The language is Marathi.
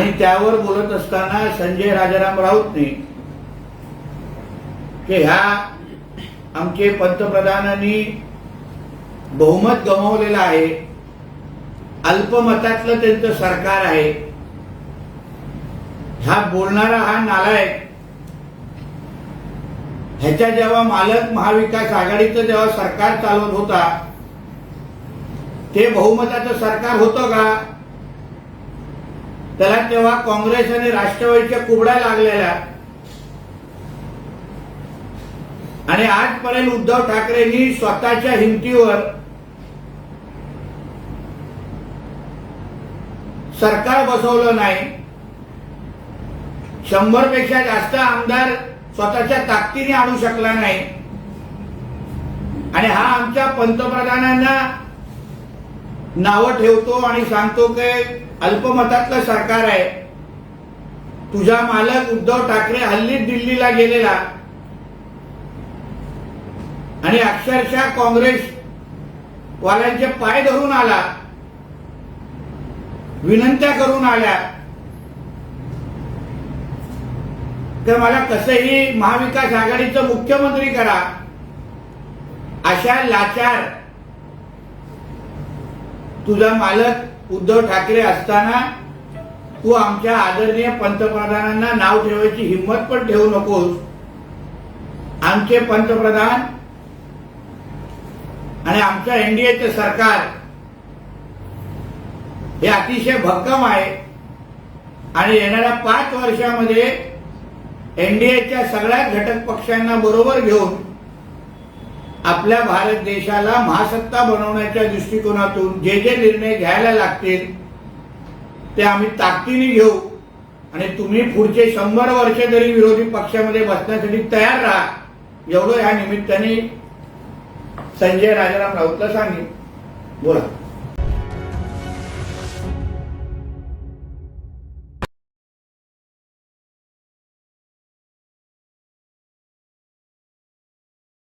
आणि त्यावर बोलत असताना संजय राजाराम राऊतने की ह्या आमचे पंतप्रधानांनी बहुमत गमावलेलं आहे. अल्पमतातलं त्यांचं सरकार आहे. हा बोलणारा हा नालायक ह्याच्या जेव्हा मालक महाविकास आघाडीचं जेव्हा सरकार चालवत होता ते बहुमताचं सरकार होतं का? त्याला तेव्हा काँग्रेस आणि राष्ट्रवादीच्या कुबड्या लागलेल्या. आणि आजपर्यंत उद्धव ठाकरेंनी स्वतःच्या हिमतीवर सरकार बसवलं नाही. शंभरपेक्षा जास्त आमदार स्वतःच्या ताकदीने आणू शकला नाही. आणि हा आमच्या पंतप्रधानांना नावं ठेवतो आणि सांगतो की अल्पमतातलं सरकार आहे. तुझा मालक उद्धव ठाकरे हल्लीच दिल्लीला गेलेला. आणि अक्षरशः काँग्रेस वाल्यांचे पाय धरून आला. विनंत्या करून आल्या. तर मला कसंही महाविकास आघाडीचं मुख्यमंत्री करा. अशा लाचार तुझा मालक उद्धव ठाकरे असताना तू आमच्या आदरणीय पंतप्रधानांना नाव ठेवायची हिंमत पण ठेवू नकोस. आमचे पंतप्रधान आणि आमचं एनडीएचे सरकार हे अतिशय भक्कम आहे. आणि येणाऱ्या पाच वर्षामध्ये एनडीएच्या सगळ्या घटक पक्षांना बरोबर घेऊन आपल्या भारत देशाला महासत्ता बनवण्याच्या दृष्टिकोनातून जे जे निर्णय घ्यायला लागतील ते आम्ही ताकदीने घेऊ. आणि तुम्ही पुढचे शंभर वर्ष जरी विरोधी पक्षामध्ये बसण्यासाठी तयार राहा. एवढं या निमित्ताने संजय राजाराम राऊतला सांगेन. बोला.